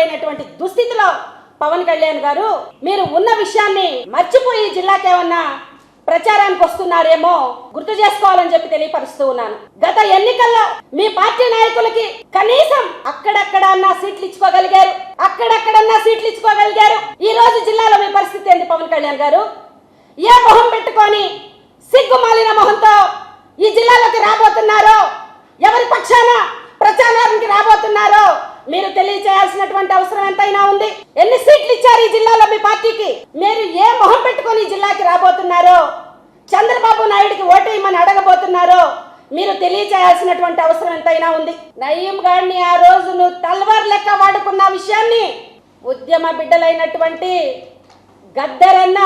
చెప్పుకోలేనటువంటి దుస్థితిలో పవన్ కళ్యాణ్ గారు మీరు ఉన్న విషయాన్ని మర్చిపోయి జిల్లాకేమన్నా ప్రచారానికి వస్తున్నారేమో గుర్తు చేసుకోవాలని చెప్పి తెలియపరుస్తూ ఉన్నాను. గత ఎన్నికల్లో మీ పార్టీ నాయకులకి కనీసం అక్కడక్కడన్నా సీట్లు ఇచ్చుకోగలిగారు. అక్కడక్కడన్నా సీట్లు ఇచ్చుకోగలిగారు. ఈ రోజు జిల్లాలో మీ పరిస్థితి ఏంటి పవన్ కళ్యాణ్ గారు? ఏ మొహం పెట్టుకొని సిగ్గు మాలిన మొహంతో ఈ జిల్లాలోకి రాబోతున్నారో ఎవరి పక్షాన ప్రచారానికి రాబోతున్నారో మీరు తెలియచేయాల్సినటువంటి అవసరం ఎంతైనా ఉంది ఎన్ని సీట్లు ఇచ్చారు ఈ జిల్లాలో మీ పార్టీకి మీరు ఏ మొహం పెట్టుకొని జిల్లాకి రాబోతున్నారో చంద్రబాబు నాయుడికి ఓటేయమని అడగబోతున్నారో మీరు తెలియచేయాల్సినటువంటి అవసరం ఎంతైనా ఉంది. నయీం గారిని ఆ రోజు నువ్వు తల్వార్ లెక్క వాడుకున్న విషయాన్ని ఉద్యమ బిడ్డలైనటువంటి గద్దరన్న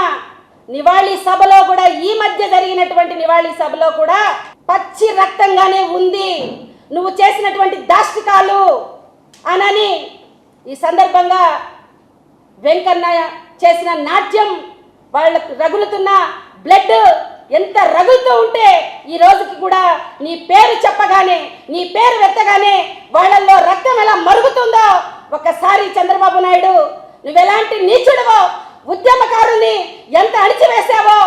నివాళి సభలో కూడా ఈ మధ్య జరిగినటువంటి నివాళి సభలో కూడా పచ్చి రక్తంగానే ఉంది. నువ్వు చేసినటువంటి దాష్టికాలు అనని ఈ సందర్భంగా వెంకన్నయ్య చేసిన నాట్యం వాళ్ళకు రగులుతున్న బ్లడ్ ఎంత రగులుతూ ఉంటే ఈ రోజుకి కూడా నీ పేరు చెప్పగానే నీ పేరు వెత్తగానే వాళ్ళల్లో రక్తం ఎలా మరుగుతుందో ఒకసారి చంద్రబాబు నాయుడు నువ్వెలాంటి నీచుడవో ఉద్యమకారుల్ని ఎంత అణిచివేశావో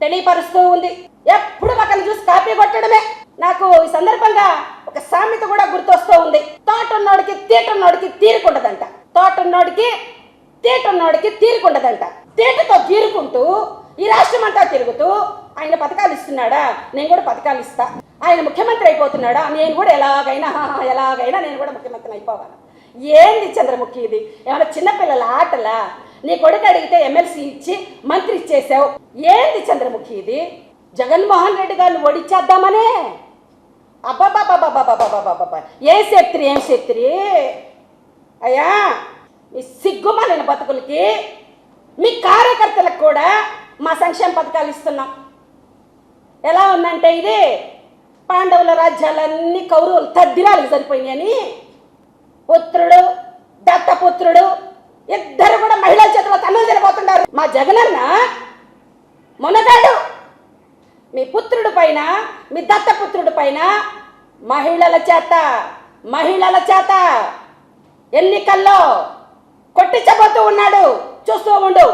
తెలియపరుస్తూ ఉంది. ఎప్పుడు ఒకరిని చూసి కాపీ కొట్టడమే. నాకు ఈ సందర్భంగా ఒక సామెత కూడా గుర్తొస్తూ ఉంది. తోటన్నోడికి తీటన్నోడికి తీరుకుండదంట. తోటన్నోడికి తీటన్నోడికి తీరుకుండదంట తీటతో తీరుకుంటూ ఈ రాష్ట్రం అంతా తిరుగుతూ ఆయన పథకాలు ఇస్తున్నాడా? నేను కూడా పథకాలు ఇస్తా. ఆయన ముఖ్యమంత్రి అయిపోతున్నాడా? నేను కూడా ఎలాగైనా ఎలాగైనా నేను కూడా ముఖ్యమంత్రి అయిపోవాలి. ఏంది చంద్రముఖి ఇది? ఏమైనా చిన్నపిల్లల ఆటలా? నీ కొడుకు అడిగితే ఎమ్మెల్సీ ఇచ్చి మంత్రి ఇచ్చేసావు. ఏంది చంద్రముఖి ఇది? జగన్మోహన్ రెడ్డి గారిని ఓడిచ్చేద్దామనే అబ్బాబాబాబాబాబాబాబాబా ఏం శక్తి ఏం శక్తి? అయ్యా ఈ సిగ్గుమాలిన బతుకులకి మీ కార్యకర్తలకు కూడా మా సంక్షేమ పథకాలు ఇస్తున్నాం. ఎలా ఉందంటే ఇది పాండవుల రాజ్యాలన్నీ కౌరవులు తద్దిరాలకు సరిపోయినాయని పుత్రుడు దత్తపుత్రుడు ఇద్దరు కూడా మహిళల చేతిలో తన్నులు తినబోతున్నారు. మా జగనన్న మునగాడు మీ పుత్రుడు పైన మీ దత్తపుత్రుడు పైన మహిళల చేత మహిళల చేత ఎన్నికల్లో కొట్టించబోతూ ఉన్నాడు. చూస్తూ ఉండు.